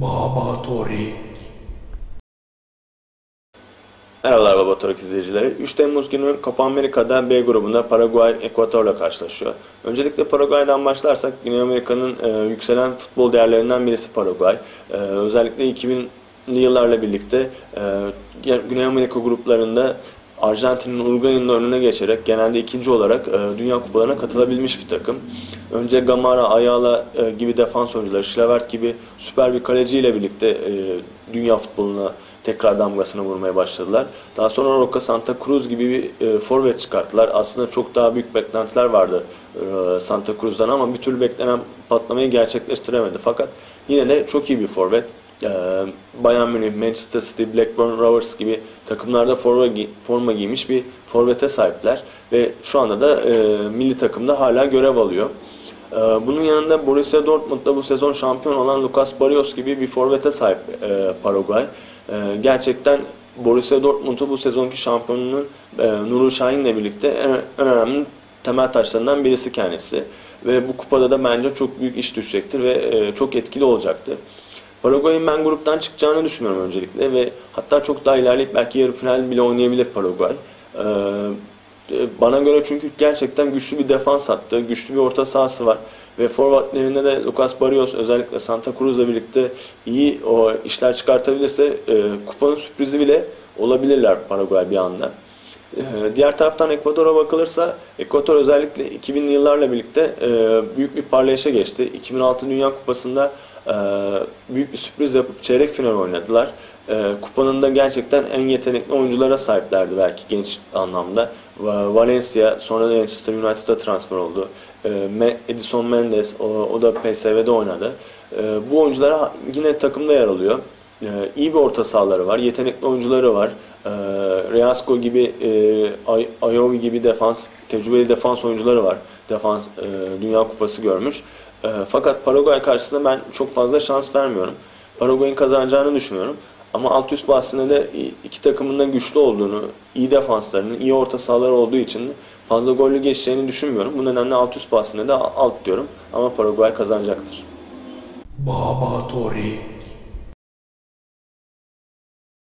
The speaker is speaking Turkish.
Baba Torik. Merhabalar Baba Torik izleyicileri. 3 Temmuz günü Copa Amerika'da B grubunda Paraguay Ekvator'la karşılaşıyor. Öncelikle Paraguay'dan başlarsak Güney Amerika'nın e, yükselen futbol değerlerinden birisi Paraguay. E, özellikle 2000'li yıllarla birlikte e, Güney Amerika gruplarında Arjantin'in Uruguay'ın önüne geçerek genelde ikinci olarak e, Dünya Kupalarına katılabilmiş bir takım. Önce Gamara, Ayala e, gibi defans oyuncuları, Schlavert gibi süper bir kaleciyle birlikte e, dünya futboluna tekrar damgasını vurmaya başladılar. Daha sonra Roca Santa Cruz gibi bir e, forvet çıkarttılar. Aslında çok daha büyük beklentiler vardı e, Santa Cruz'dan ama bir türlü beklenen patlamayı gerçekleştiremedi. Fakat yine de çok iyi bir forvet. E, Bayern Münih, Manchester City, Blackburn Rovers gibi takımlarda forma, gi forma giymiş bir forvete sahipler. Ve şu anda da e, milli takımda hala görev alıyor. E, bunun yanında Borussia Dortmund'da bu sezon şampiyon olan Lucas Barrios gibi bir forvete sahip e, Paraguay. E, gerçekten Borussia Dortmund'u bu sezonki şampiyonunun e, Nuri Şahin'le birlikte en, en önemli temel taşlarından birisi kendisi. Ve bu kupada da bence çok büyük iş düşecektir ve e, çok etkili olacaktır. Paraguay'ın ben gruptan çıkacağını düşünüyorum öncelikle ve hatta çok daha ilerleyip belki yarı final bile oynayabilir Paraguay. Ee, bana göre çünkü gerçekten güçlü bir defans hattı, güçlü bir orta sahası var. Ve forvetlerinde de Lucas Barrios özellikle Santa Cruz'la birlikte iyi o işler çıkartabilirse e, kupanın sürprizi bile olabilirler Paraguay bir anda. E, diğer taraftan Ekvador'a bakılırsa Ekvador özellikle 2000'li yıllarla birlikte e, büyük bir parlayışa geçti. 2006 Dünya Kupası'nda e, büyük bir sürpriz yapıp çeyrek final oynadılar. E, kupanın da gerçekten en yetenekli oyunculara sahiplerdi belki genç anlamda. Valencia sonra da Manchester United'a transfer oldu. E, Edison Mendes o, da PSV'de oynadı. Bu oyuncular yine takımda yer alıyor. E, iyi bir orta sahaları var, yetenekli oyuncuları var. E, Reasco gibi, Ayovi gibi defans, tecrübeli defans oyuncuları var. Defans e, Dünya Kupası görmüş. E, fakat Paraguay karşısında ben çok fazla şans vermiyorum. Paraguay'ın kazanacağını düşünüyorum. Ama alt üst bahsinde de iki takımın da güçlü olduğunu, iyi defanslarının, iyi orta sahaları olduğu için fazla gollü geçeceğini düşünmüyorum. Bu nedenle alt üst bahsinde de alt diyorum. Ama Paraguay kazanacaktır. Baba Torik.